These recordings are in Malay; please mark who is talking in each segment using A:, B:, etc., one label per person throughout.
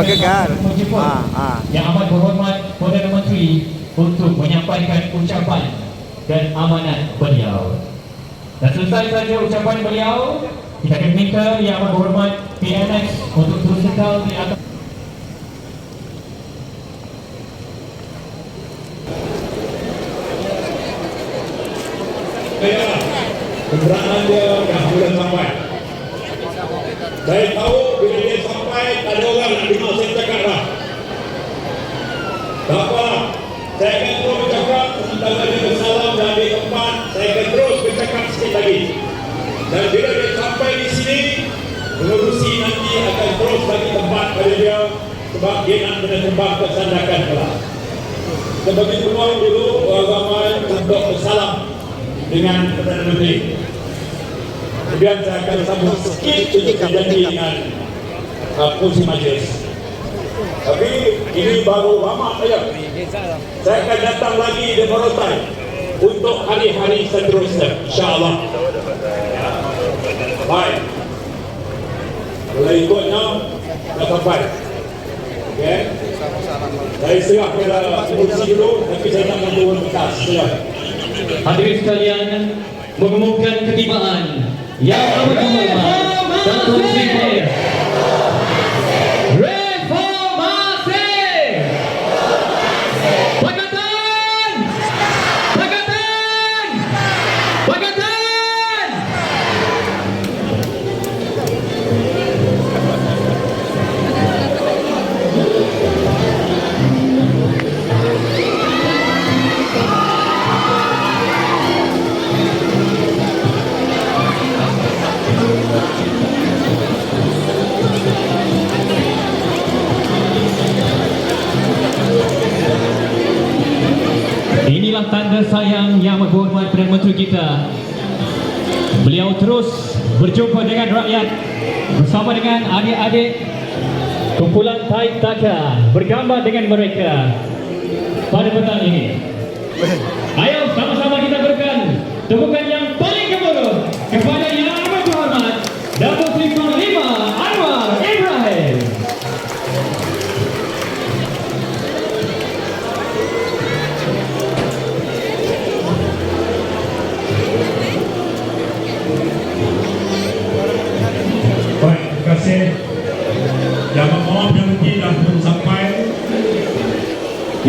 A: Bergegar. Ah, ah.
B: Yang amat berhormat Perdana Menteri untuk menyampaikan ucapan dan amanat beliau. Dan selesai saja ucapan beliau, kita akan minta Yang Amat Berhormat PNX untuk terus kekal di atas
C: Baiklah, kenderaan dia dah mula sampai. Saya tahu bila dia sampai, tak ada orang nak dengar saya cakap dah. Tak apa, saya akan terus bercakap sementara dia bersalam dan di tempat, saya akan terus bercakap sikit lagi. Dan bila dia sampai di sini, pengurusi nanti akan terus bagi tempat pada dia sebab dia nak kena terbang ke sandakan kelas. Kita bagi peluang dulu ramai untuk bersalam dengan Perdana Menteri. Kemudian saya akan sambung sikit untuk berjanji dengan uh, kursi majlis. Tapi ini baru lama saja. Saya akan datang lagi di Morotai untuk hari-hari seterusnya. InsyaAllah. Baik. Kalau ikutnya, dah sampai. Okay. Saya serah kepada kursi dulu, tapi saya nak turun bekas. Serah.
B: Hadirin sekalian mengumumkan ketibaan Yang Amat Berhormat Datuk adik-adik kumpulan Taib Taka bergambar dengan mereka pada petang ini.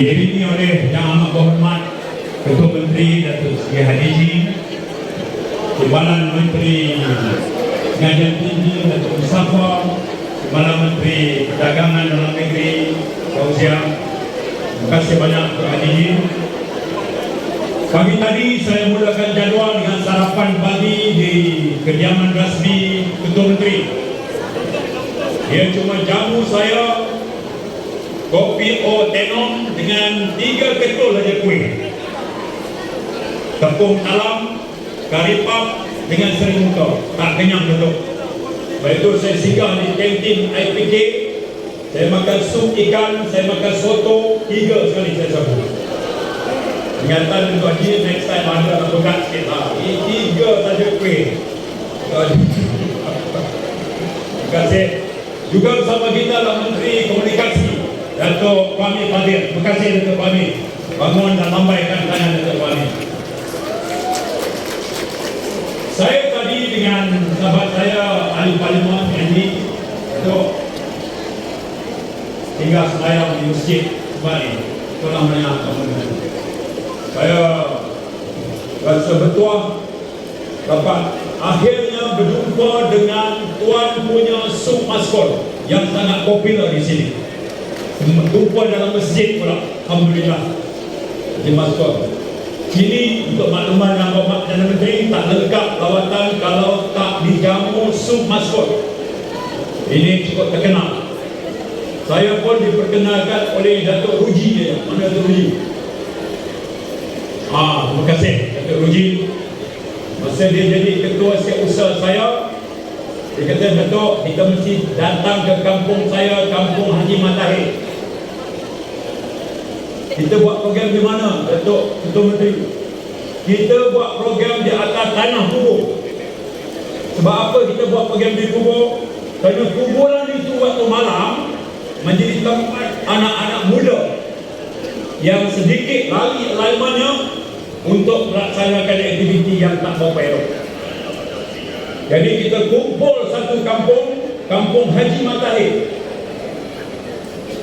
C: Diiringi oleh Yang Amat Berhormat Ketua Menteri Datuk Seri Hadiji Timbalan Menteri Pengajian Tinggi Datuk Mustafa Timbalan Menteri Perdagangan Dalam Negeri Fauzia Terima kasih banyak Ketua Hadiji Pagi tadi saya mulakan jadual dengan sarapan pagi di kediaman rasmi Ketua Menteri. Dia cuma jamu saya kopi o tenom dengan tiga ketul saja kuih. Tepung talam, kari pap dengan sering muka. Tak kenyang duduk. Lepas itu saya singgah di kantin IPK. Saya makan sup ikan, saya makan soto, tiga sekali saya sambut. Ingatan untuk Haji next time ada nak berat sikit lah. Ini tiga saja kuih. Terima kasih. Juga bersama kita adalah Menteri Komunikasi Datuk Fahmi Fadil. Terima kasih Datuk Fahmi. Bangun dan lambaikan tangan Datuk Fahmi. Saya tadi dengan sahabat saya Ahli Parlimen Andy Datuk tinggal semayang di masjid kembali. Tolong banyak kamu saya rasa betul dapat akhirnya berjumpa dengan tuan punya sup maskot yang sangat popular di sini berjumpa dalam masjid pula. Alhamdulillah. Di maskot sini untuk makluman dan Bapak Perdana Menteri tak lengkap lawatan kalau tak dijamu sup maskot. Ini cukup terkenal. Saya pun diperkenalkan oleh Datuk Ruji dia. Mana Datuk Ruji? Ah, terima kasih Datuk Ruji. Masa dia jadi ketua setiausaha saya, dia kata Datuk, kita mesti datang ke kampung saya, kampung Haji Matahir. Kita buat program di mana, Datuk Ketua Menteri? Kita buat program di atas tanah kubur. Sebab apa kita buat program di kubur? Kerana kuburan itu waktu malam, menjadi tempat anak-anak muda yang sedikit lari laimannya untuk melaksanakan aktiviti yang tak mau. Jadi kita kumpul satu kampung, kampung Haji Matahir.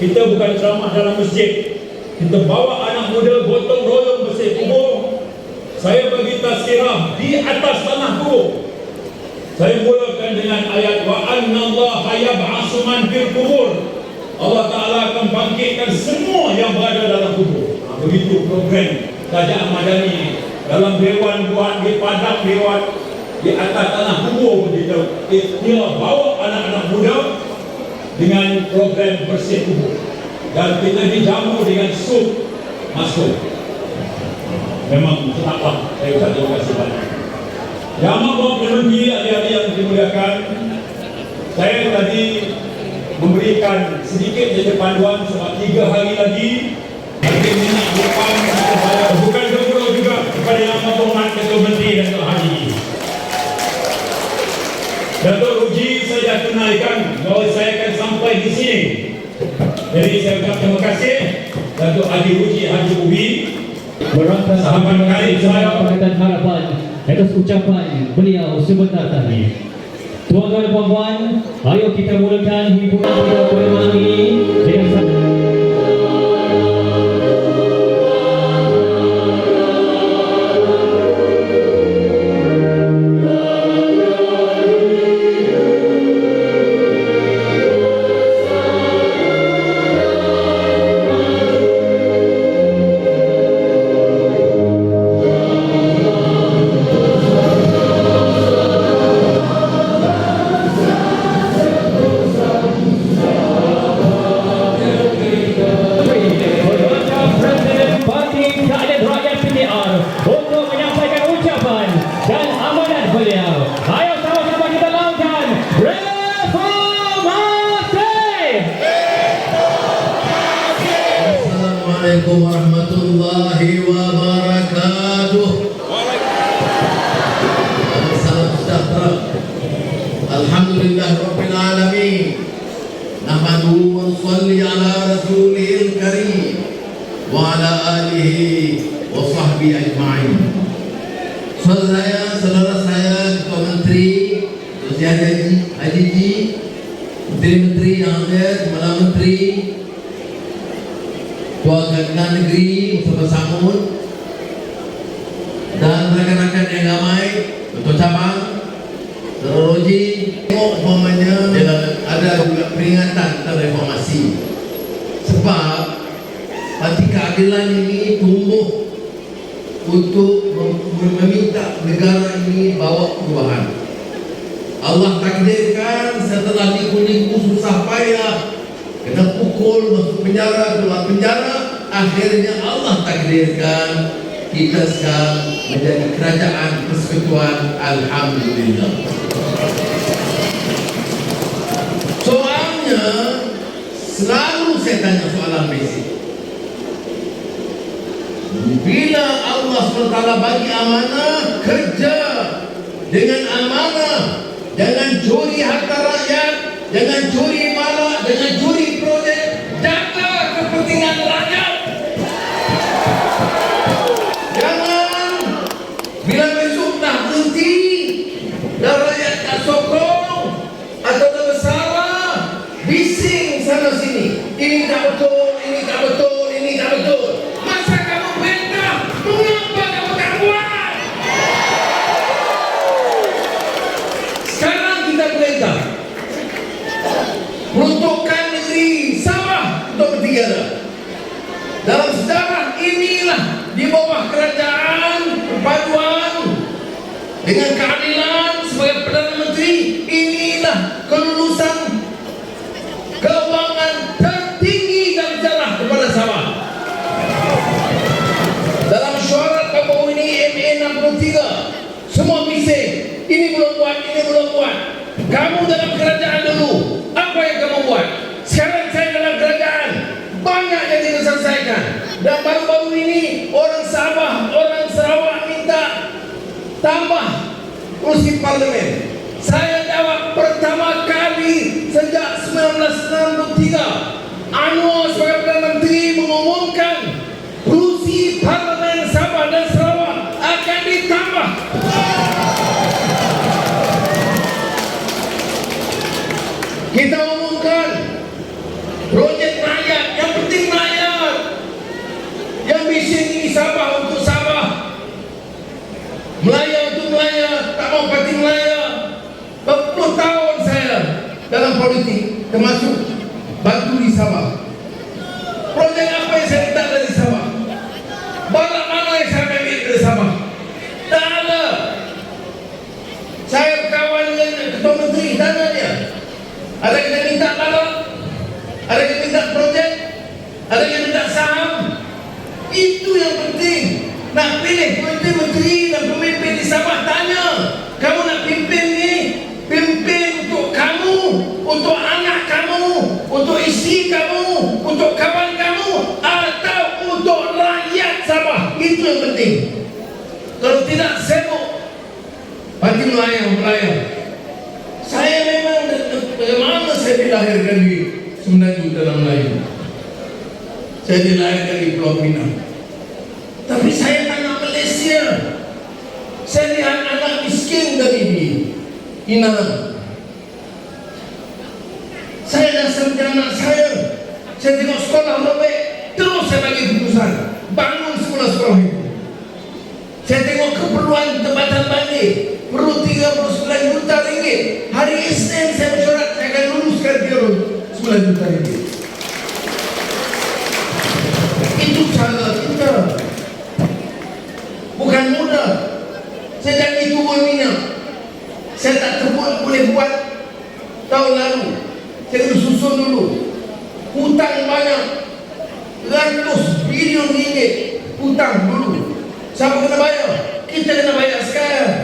C: Kita bukan ceramah dalam masjid. Kita bawa anak muda gotong royong bersih kubur. Saya bagi tazkirah di atas tanah kubur. Saya mulakan dengan ayat wa anna Allah yab'atsu man fil kubur. Allah Taala akan bangkitkan semua yang berada dalam kubur. Ha, begitu program kerajaan madani dalam dewan buat di padang dewan di atas tanah kubur begitu. Dia bawa anak-anak muda dengan program bersih kubur dan kita dijamu dengan sup masuk. Memang kenapa saya ucap terima kasih banyak. Yang bawa penghenti adik-adik yang dimuliakan Saya tadi memberikan sedikit saja panduan sebab tiga hari lagi Mungkin minat depan kepada bukan gembira juga kepada yang menghormat Ketua Menteri dan Ketua Haji Datuk Ruji saya dah tunaikan bahawa saya akan sampai di sini Jadi saya ucap terima kasih Datuk Haji Ruji Haji Ubi
B: Berangkat
C: Sahabat karib saya.
B: Pakatan Harapan atas ucapan beliau sebentar tadi. Tuan-tuan dan puan-puan, ayo kita mulakan hiburan kita pada malam ini dengan
A: Menteri-Menteri yang ada, Kepala Menteri, Tuan Kabinet Negeri Mustafa Samun dan rakan-rakan yang ramai Ketua Cabang Roji. Tengok umpamanya ada juga peringatan tentang reformasi. Sebab parti keadilan ini tumbuh untuk mem- meminta negara ini bawa perubahan Allah takdirkan setelah liku-liku susah payah kena pukul masuk penjara keluar penjara akhirnya Allah takdirkan kita sekarang menjadi kerajaan persekutuan. Alhamdulillah. Soalnya selalu saya tanya soalan basic. Bila Allah SWT bagi amanah kerja dengan amanah jangan curi harta rakyat jangan curi malak jangan curi projek jaga kepentingan rakyat. Jangan bila besok dah berhenti dan rakyat tak sokong atau tak bersalah bising sana sini ini tak betul ini tak betul ini tak betul masa kamu perintah mengapa kamu tak buat sekarang kita perintah peruntukan negeri Sabah untuk bertiga dalam sejarah inilah di bawah kerajaan perpaduan dengan keadilan sebagai Perdana Menteri inilah kelulusan keuangan tertinggi dalam sejarah kepada Sabah. Dalam syarat kamu ini MA 63 semua bising ini belum buat ini belum buat. Kamu dalam kerajaan dulu apa yang kamu buat? Sekarang saya dalam kerajaan banyak yang tidak selesaikan dan baru-baru ini orang Sabah orang Sarawak minta tambah kursi parlimen saya jawab pertama kali sejak 1963 Anwar sebagai Perdana Menteri mengumumkan kursi Parlimen Sabah dan Sarawak akan ditambah. Kita umumkan projek rakyat yang penting rakyat yang bising ini Sabah untuk Sabah. Melaya untuk Melaya. Tak mau parti Melaya. Berpuluh tahun saya dalam politik termasuk bantu di Sabah projek apa yang saya minta dari Sabah barang mana yang saya ambil dari Sabah tak ada saya berkawan dengan ketua menteri tanya dia ada yang minta barang ada yang minta projek ada yang minta saham itu yang penting nak pilih menteri-menteri dan pemimpin di Sabah tanya kamu nak pimpin ni pimpin untuk kamu untuk anak kamu untuk isteri kamu untuk kawan kamu atau untuk rakyat Sabah itu yang penting kalau tidak sibuk Parti Melayu Melayu saya memang bagaimana saya dilahirkan di Semenanjung dalam Melayu? Saya dilahirkan di Pulau Pinang. Tapi saya anak Malaysia. Saya lihat anak miskin dari di Inang saya dah serta anak saya. Saya tengok sekolah robek terus saya bagi keputusan. Bangun sekolah-sekolah itu saya tengok keperluan tempatan banjir perlu 39 juta ringgit. Hari Isnin saya mesyuarat dia 9 juta ringgit. Itu cara kita. Bukan mudah. Saya janji turun minyak. Saya tak terbut boleh buat tahun lalu. Saya kena susun dulu. Hutang banyak. Ratus bilion ringgit hutang dulu. Siapa kena bayar? Kita kena bayar sekarang.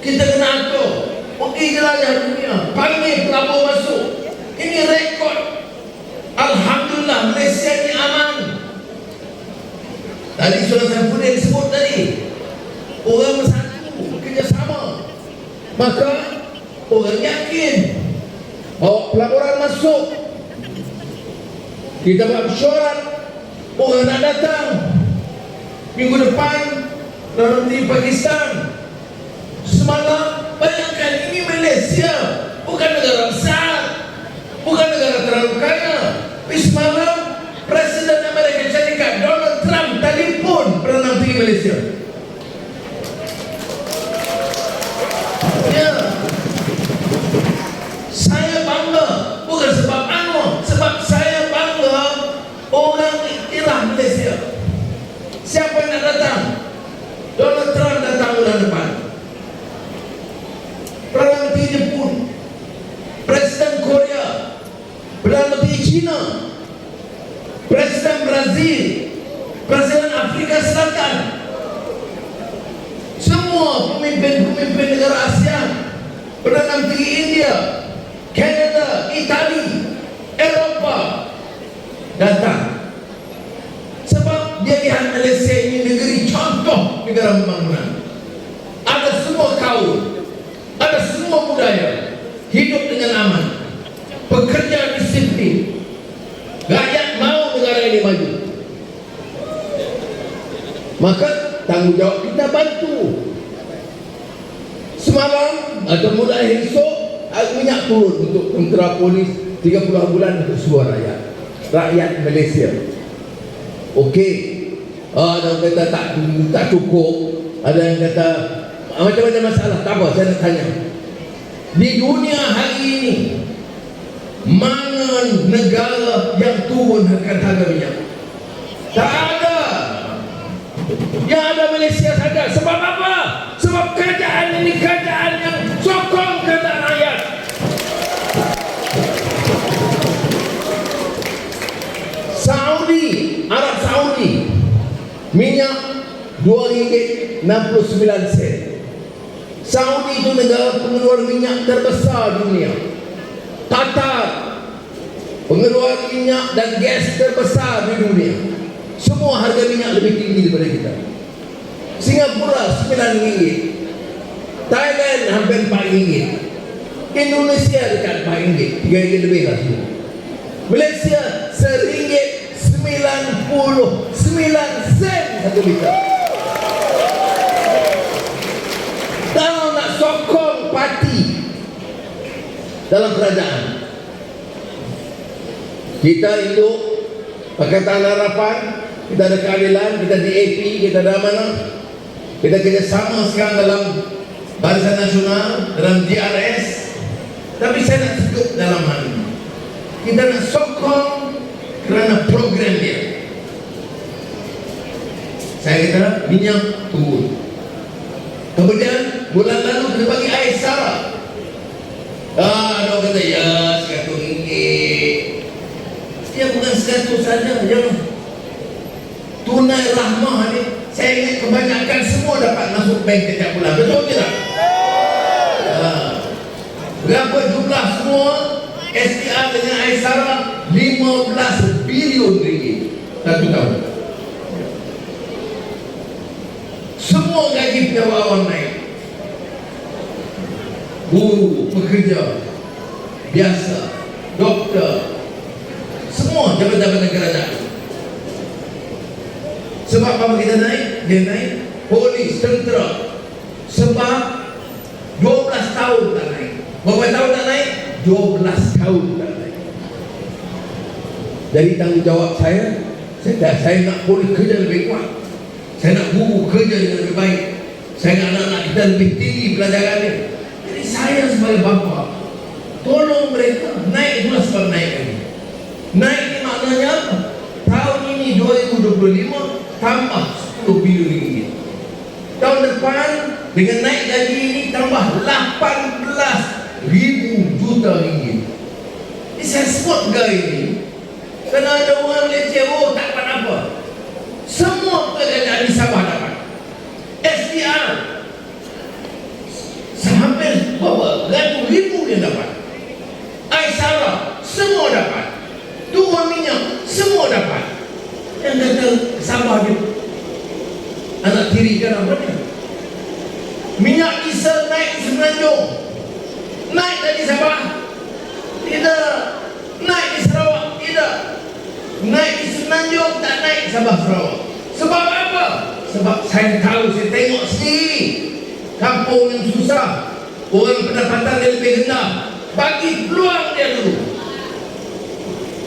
A: Kita kena atur pergi jelajah dunia. Panggil pelabur masuk. Ini rekod. Alhamdulillah Malaysia ni aman. Tadi saya pun sebut tadi. Orang bersatu Kerjasama. Maka Orang yakin Bawa pelaporan masuk. Kita buat mesyuarat Orang nak datang. Minggu depan Menteri Pakistan. Semalam Bayangkan ini Malaysia. Bukan negara besar. Bukan negara terlalu kaya. Tapi semalam Presiden Amerika Syarikat Donald Trump telefon Perdana Menteri Malaysia Ya Saya bangga Bukan sebab Anwar Sebab saya bangga Orang iktiraf Malaysia Siapa yang nak datang Donald Trump datang bulan depan Perdana Menteri Jepun Presiden Korea Perdana Menteri China Presiden Brazil Presiden Afrika Selatan Semua pemimpin-pemimpin negara ASEAN Perdana Menteri India Canada, Itali Eropah Datang Sebab dia lihat Malaysia ini negeri contoh negara pembangunan Ada semua kaum Ada semua budaya Hidup dengan aman Bekerja disiplin Rakyat mau negara ini maju Maka tanggungjawab kita bantu. Semalam atau mulai esok minyak turun untuk tentera polis 30 bulan untuk sebuah rakyat. Rakyat Malaysia. Okey. Oh, Ada yang kata tak, tak cukup. Ada yang kata Macam-macam masalah. Tak apa saya nak tanya. Di dunia hari ini Mana negara yang turun akan harga minyak? Tak ada. Yang ada Malaysia saja. Sebab apa? Sebab kerajaan ini kerajaan yang sokong kehendak rakyat. Saudi, Arab Saudi, minyak RM2.69 sen. Saudi itu negara pengeluar minyak terbesar dunia. Qatar pengeluaran minyak dan gas terbesar di dunia. Semua harga minyak lebih tinggi daripada kita. Singapura RM9, Thailand hampir RM4, Indonesia dekat RM4, RM3 lebih lah semua. Malaysia seringgit sembilan puluh sembilan sen satu liter. Kalau nak sokong parti dalam kerajaan, kita hidup Pakatan Harapan, kita ada keadilan, kita DAP, kita ada mana? Kita kerjasama sekarang dalam Barisan Nasional, dalam GRS. Tapi saya nak tegur dalam hal ini. Kita nak sokong kerana program dia. Saya kata minyak turun. Kemudian bulan lalu kita bagi air sara. Ah, ada orang kata ya seratus ringgit. Dia bukan seratus saja, yang tunai rahmah ni. Saya ingat kebanyakan semua dapat masuk bank setiap bulan. Betul tidak? Ya. Berapa jumlah semua SDR dengan Aisara 15 bilion ringgit satu tahun. Semua gaji penyawawan naik. Guru, pekerja, biasa, doktor, semua jabatan-jabatan kerajaan. Sebab apa kita naik? Dia naik polis, tentera. Sebab 12 tahun tak naik. Berapa tahun tak naik? 12 tahun tak naik. Jadi tanggungjawab saya, saya dah saya nak polis kerja lebih kuat. Saya nak guru kerja yang lebih baik. Saya nak anak-anak kita lebih tinggi pelajaran dia. Jadi saya sebagai bapa, tolong mereka naik dua sebab naik lagi. Naik ni maknanya apa? Tahun ini 2025 tambah 10 bilion ringgit. Tahun depan dengan naik gaji ini tambah 18 ribu juta ringgit. Ini saya sebut ke ini kerana ada orang Malaysia, oh tak dapat apa. Semua pekerjaan di Sabah dapat. SDR Sampai berapa? Ratus ribu yang dapat. Aisara semua dapat. Turun minyak semua dapat. Yang kata Sabah dia tiri kan apa? Minyak diesel naik Semenanjung. Naik dari Sabah. Tidak. Naik di Sarawak. Tidak. Naik di Semenanjung tak naik Sabah Sarawak. Sebab apa? Sebab saya tahu, saya tengok sendiri. Kampung yang susah. Orang pendapatan dia lebih rendah. Bagi peluang dia dulu.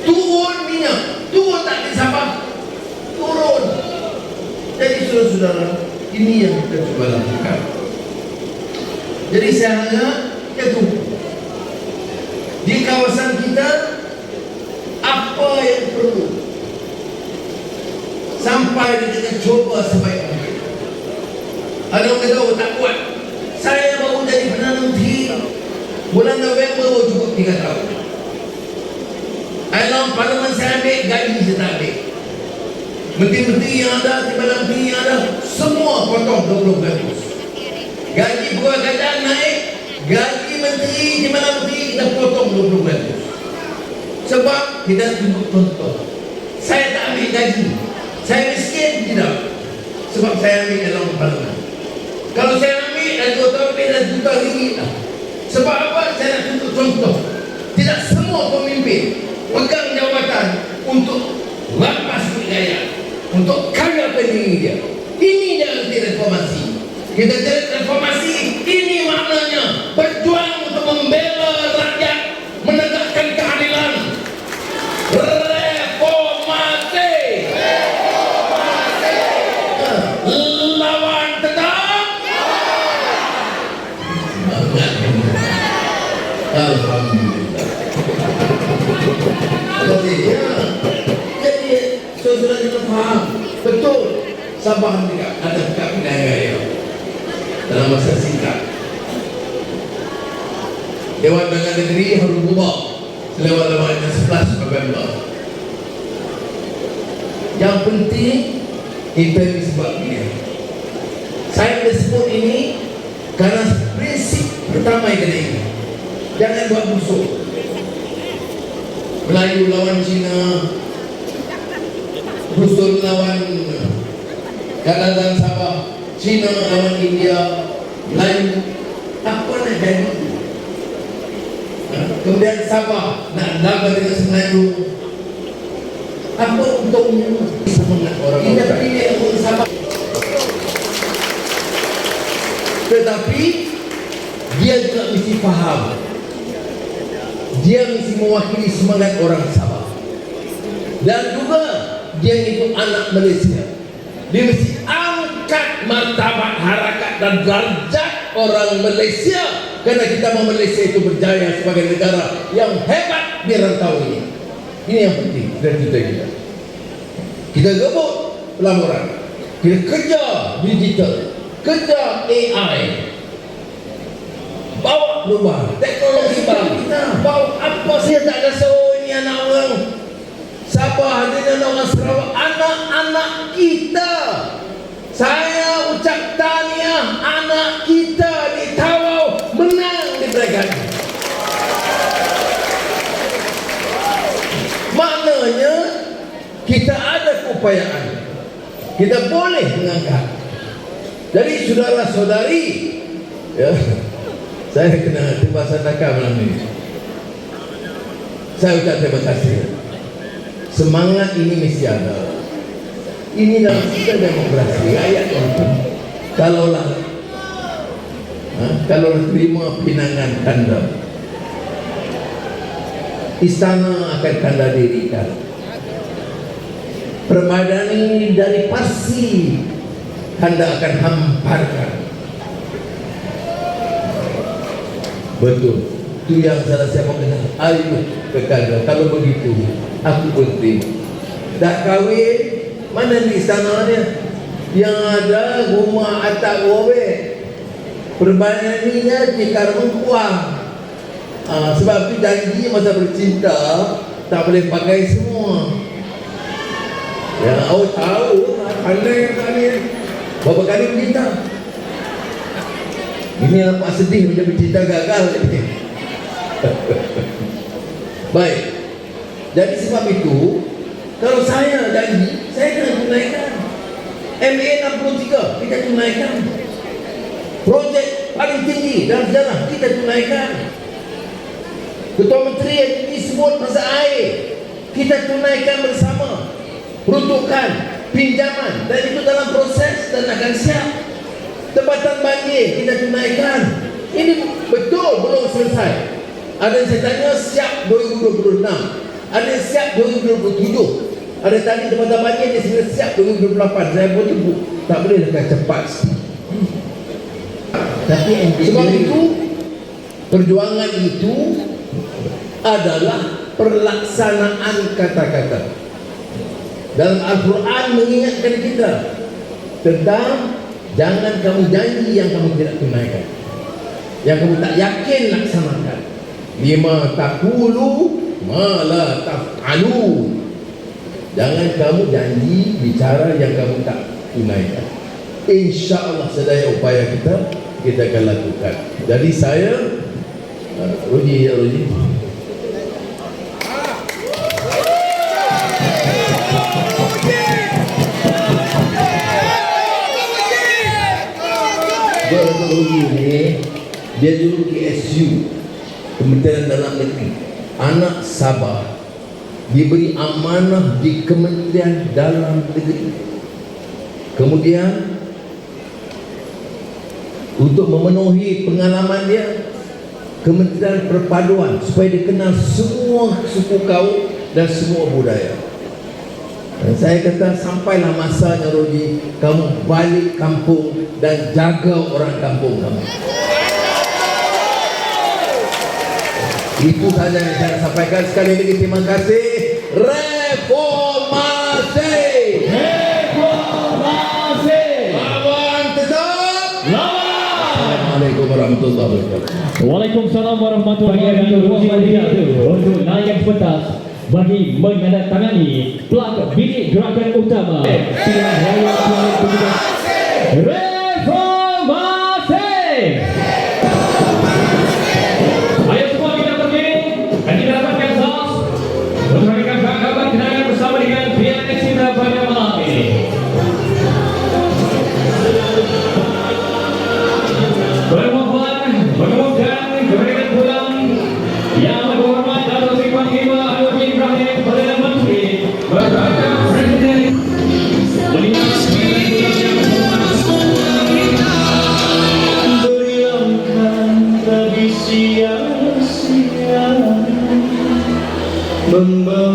A: Turun minyak. Turun tak di Sabah. Turun. Jadi saudara-saudara, ini yang kita cuba lakukan. Jadi saya kita tunggu. Di kawasan kita, apa yang perlu sampai kita cuba sebaik mungkin. Ada orang kata, oh, tak kuat. Saya baru jadi Perdana Menteri bulan November baru cukup 3 tahun. Dalam parlimen saya ambil, gaji saya tak ambil. Menteri-menteri yang ada, timbalan menteri yang ada, semua potong 20%. Gaji pegawai kerajaan naik, gaji menteri, timbalan menteri kita potong 20%. Sebab kita tunjuk contoh. Saya tak ambil gaji. Saya miskin, tidak. Sebab saya ambil dalam parlimen. Kalau saya ambil, dah dua tahun lebih, dah juta ringgit lah. Sebab apa? Saya nak tunjuk contoh. Tidak semua pemimpin pegang jawatan untuk rampas budaya untuk kaya pendiri dia. Ini dia arti reformasi. Kita cari reformasi, ini maknanya berjuang Sabah juga ada dekat pilihan raya dalam masa singkat. Dewan Undangan Negeri harus berubah selewat-lewatnya 11 November. Yang penting ini sebab ini. Saya boleh sebut ini karena prinsip pertama yang kena ingat. Jangan buat musuh. Melayu lawan Cina Rusul lawan Kelantan Sabah Cina Apa nak jadi Kemudian Sabah nak lawan dengan Semenanjung. Apa untungnya? Semangat orang Kita pilih untuk Sabah. Tetapi dia juga mesti faham. Dia mesti mewakili semangat orang Sabah. Dan juga dia itu anak Malaysia. Dia mesti angkat martabat harakat dan darjat orang Malaysia kerana kita mau Malaysia itu berjaya sebagai negara yang hebat di rantau ini. Ini yang penting dari kita kita. Kita gebut pelaburan. Kita kejar digital. Kejar AI. Bawa perubahan. Teknologi baru. Kita bawa apa saja tak rasa oh ini anak orang Sabah dengan orang Sarawak anak-anak kita. Saya ucap tahniah anak kita di Tawau menang di Peregan. Maknanya kita ada keupayaan. Kita boleh mengangkat. Jadi saudara-saudari, ya, saya kena terima sadaka malam ini. Saya ucap terima kasih. Semangat ini mesti ada. Ini dalam sistem demokrasi rakyat untuk kalaulah ha, kalau terima pinangan kanda istana akan kanda dirikan permadani dari pasti kanda akan hamparkan. Betul. Itu yang salah siapa kena ayo ke kalau begitu aku penting tak kahwin mana di dia yang ada rumah atap gobe perbandingannya tikar mengkuang. Ah, sebab tu janji masa bercinta tak boleh pakai semua ya awak tahu pandai kali berapa kali bercinta ini apa sedih macam bercinta gagal baik jadi sebab itu kalau saya janji, saya kena tunaikan. MA 63, kita tunaikan. Projek paling tinggi dalam sejarah, kita tunaikan. Ketua Menteri yang tinggi sebut masa air, kita tunaikan bersama. Peruntukan, pinjaman, dan itu dalam proses dan akan siap. Tempatan banjir, kita tunaikan. Ini betul belum selesai. Ada yang saya tanya siap 2026. Ada yang siap 2027 ada tadi tempatan banjir dia sudah siap 2028 saya pun tunggu tak boleh dekat cepat
D: Tapi
A: sebab itu perjuangan itu adalah perlaksanaan kata-kata dalam Al-Quran mengingatkan kita tentang jangan kamu janji yang kamu tidak tunaikan yang kamu tak yakin laksanakan lima takulu mala taf'alu Jangan kamu janji bicara yang kamu tak tunaikan. Insya Allah sedaya upaya kita kita akan lakukan. Jadi saya uh, Ruji ya Ruji. Ruji ni dia dulu KSU Kementerian Dalam Negeri anak Sabah diberi amanah di Kementerian Dalam Negeri. Kemudian untuk memenuhi pengalaman dia Kementerian Perpaduan supaya dikenal semua suku kaum dan semua budaya. Dan saya kata sampailah masanya Rodi kamu balik kampung dan jaga orang kampung kamu. Itu saja yang saya sampaikan sekali lagi terima kasih. Reformasi.
B: Reformasi.
A: Lawan tetap.
B: Lawan.
A: Assalamualaikum warahmatullahi wabarakatuh.
B: Waalaikumsalam warahmatullahi wabarakatuh. Untuk naik yang pentas bagi menandatangani plat bilik gerakan utama. Pilihan raya 2017 Reformasi. mừng
D: mơ